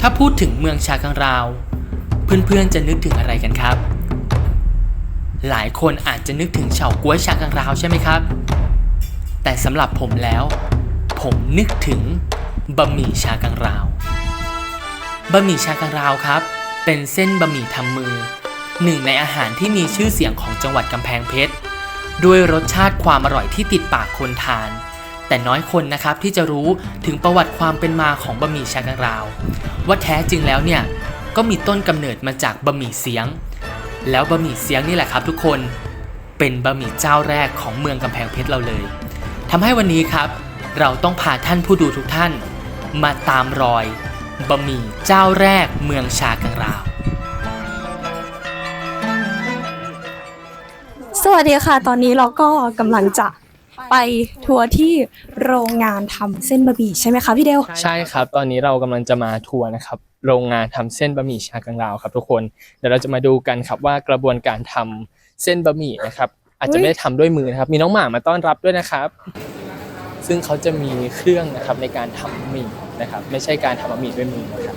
ถ้าพูดถึงเมืองชากังราว เพื่อนๆจะนึกถึงอะไรกันครับ หลายคนอาจจะนึกถึงเฉาก๊วยชากังราวใช่ไหมครับ แต่สำหรับผมแล้ว ผมนึกถึงบะหมี่ชากังราวบะหมี่ชากังราวครับ เป็นเส้นบะหมี่ทำมือ หนึ่งในอาหารที่มีชื่อเสียงของจังหวัดกำแพงเพชรด้วยรสชาติความอร่อยที่ติดปากคนทาน แต่น้อยคนนะครับที่จะรู้ถึงประวัติความเป็นมาของบะหมี่ชากังราว ว่าแท้จริงแล้วเนี่ยก็มีต้นกำเนิดมาจากบะหมี่เสียง แล้วบะหมี่เสียงนี่แหละครับ ทุกคนเป็นบะหมี่เจ้าแรกของเมืองกำแพงเพชรเราเลยทำให้วันนี้ครับ เราต้องพาท่านผู้ดูทุกท่าน มาตามรอยบะหมี่เจ้าแรกเมืองชากังราวสวัสดีค่ะ ตอนนี้เราก็กำลังจะ ไปทัวร์ที่โรงงานทำเส้นบะหมี่ใช่ไหมคะพี่เดวใช่ครับ ตอนนี้เรากำลังจะมาทัวร์นะครับ โรงงานทำเส้นบะหมี่ชากังลาวครับ ทุกคน เดี๋ยวเราจะมาดูกันครับว่ากระบวนการทำเส้นบะหมี่นะครับ อาจจะไม่ได้ทำด้วยมือนะครับ มีน้องหมามาต้อนรับด้วยนะครับ ซึ่งเขาจะมีเครื่องนะครับในการทำบะหมี่นะครับ ไม่ใช่การทำบะหมี่ด้วยมือนะครับ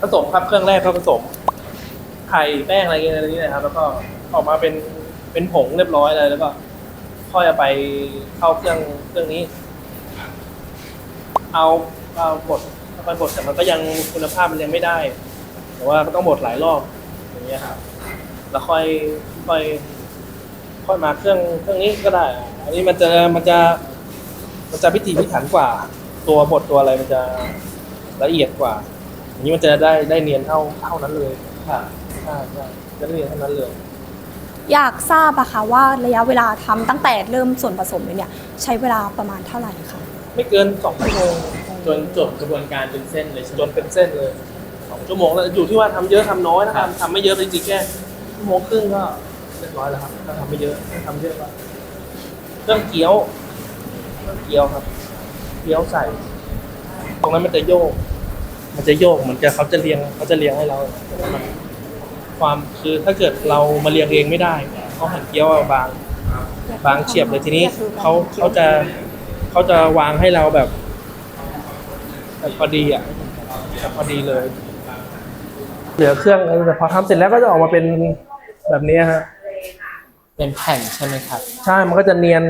ผสมครับเครื่องแรกก็ผสม ไข่แป้งอะไรเงี้ยอะไรนี้นะครับ แล้วก็ออกมาเป็นเป็นผงเรียบร้อยเลยแล้วก็ค่อยเอาไปเข้าเครื่องเครื่องนี้ เอาเอาบดเอาไปบดแต่มันก็ยังคุณภาพมันยังไม่ได้ แต่ว่ามันต้องบดหลายรอบอย่างเงี้ยครับ แล้วค่อยค่อย ค่อยมาเครื่องเครื่องนี้ก็ได้ อันนี้มันจะมันจะมันจะพิถีพิถันกว่า ตัวบดตัวอะไรมันจะละเอียดกว่า อย่างนี้มันจะได้ได้เนียนเท่าเท่านั้นเลยค่ะ ช่ใช่จะได้เนียนเท่านั้นเลยอยากทราบอะค่ะว่าระยะเวลาทำตั้งแต่เริ่มส่วนผสมเลยเนี่ย ใช้เวลาประมาณเท่าไหร่คะไม่เกินสองชั่วโมงจนจบกระบวนการเป็นเส้นเลยใช่ไหมจนเป็นเส้นเลยสองชั่วโมงแล้วอยู่ที่ว่าทำเยอะทำน้อยนะครับทำไม่เยอะจริงๆแค่ชั่วโมงครึ่งก็เรียบร้อยแล้วครับถ้าทำไม่เยอะถ้าทำเยอะก็เครื่องเกี๊ยวเครื่องเกี๊ยวครับ เกี๊ยวใส่ ตรงนั้นมันจะโยก มันจะโยกเหมือนจะเขาจะเรียงเขาจะเรียงให้เรามัน ความคือถ้าเกิดเรามาเรียงเองไม่ได้เขาหั่นเกี๊ยวอะบางบางเฉียบเลยทีนี้เขาเขาจะเขาจะวางให้เราแบบแบบพอดีอะแบบพอดีเลย เหลือเครื่องแต่พอทำเสร็จแล้วก็จะออกมาเป็นแบบนี้ฮะเป็นแผ่นใช่ไหมครับ ใช่มันก็จะเนียน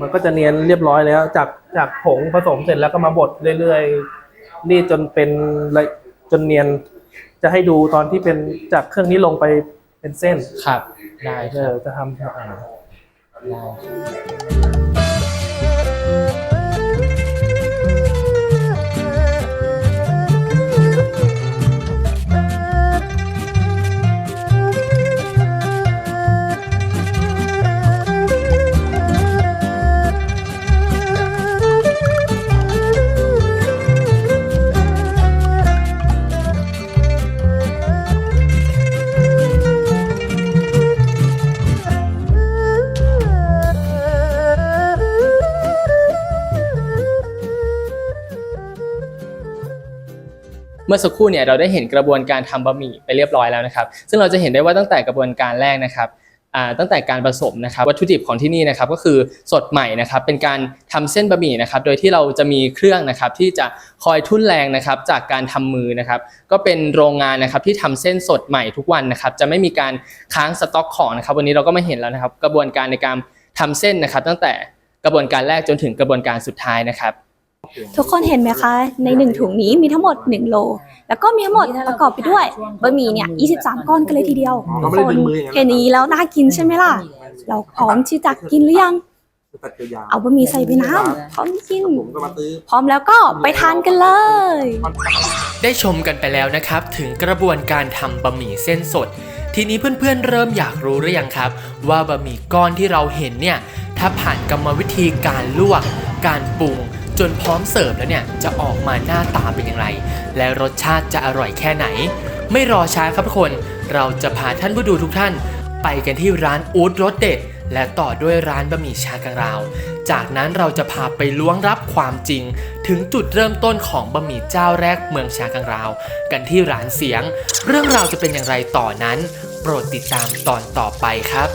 มันก็จะเนียนเรียบร้อยแล้ว จากจากผงผสมเสร็จแล้วก็มาบดเรื่อยๆรีดจนเป็นละจนเนียน จะให้ดูตอนที่เป็นจากเครื่องนี้ลงไปเป็นเส้นครับ ได้คเอรัอบจะทำอ่าได้ เมื่อสักครู่เนี่ยเราได้เห็นกระบวนการทำบะหมี่ไปเรียบร้อยแล้วนะครับ ซึ่งเราจะเห็นได้ว่าตั้งแต่กระบวนการแรกนะครับตั้งแต่การผสมนะครับวัตถุดิบของที่นี่นะครับก็คือสดใหม่นะครับเป็นการทำเส้นบะหมี่นะครับโดยที่เราจะมีเครื่องนะครับที่จะคอยทุ่นแรงนะครับจากการทำมือนะครับก็เป็นโรงงานนะครับที่ทำเส้นสดใหม่ทุกวันนะครับจะไม่มีการค้างสต็อกของนะครับวันนี้เราก็มาเห็นแล้วนะครับ กระบวนการในการทำเส้นนะครับ ตั้งแต่กระบวนการแรกจนถึงกระบวนการสุดท้ายนะครับ ทุกคนเห็นไหมคะ ในหนึ่งถุงนี้มีทั้งหมด 1 โล แล้วก็มีทั้งหมดประกอบไปด้วยบะหมี่เนี่ย23 ก้อนกันเลยทีเดียวทุกคนเห็นอย่างนี้แล้วน่ากินใช่ไหมล่ะ เราพร้อมที่จะกินหรือยังตัดยาวๆเอาบะหมี่ใส่ไปน้ำพร้อมกินผมก็มาซื้อพร้อมแล้วก็ไปทานกันเลย ได้ชมกันไปแล้วนะครับ ถึงกระบวนการทำบะหมี่เส้นสด ทีนี้เพื่อนๆเริ่มอยากรู้หรือยังครับ ว่าบะหมี่ก้อนที่เราเห็นเนี่ยถ้าผ่านกรรมวิธีการลวก การปรุง จนพร้อมเสิร์ฟแล้วเนี่ยจะออกมาหน้าตาเป็นอย่างไร และรสชาติจะอร่อยแค่ไหน ไม่รอช้าครับทุกคน เราจะพาท่านผู้ดูทุกท่าน ไปกันที่ร้านอูดรสเด็ด และต่อด้วยร้านบะหมี่ชากังราว จากนั้นเราจะพาไปล้วงรับความจริง ถึงจุดเริ่มต้นของบะหมี่เจ้าแรกเมืองชากังราว กันที่ร้านเสียง เรื่องราวจะเป็นอย่างไรต่อนั้น โปรดติดตามตอนต่อไปครับ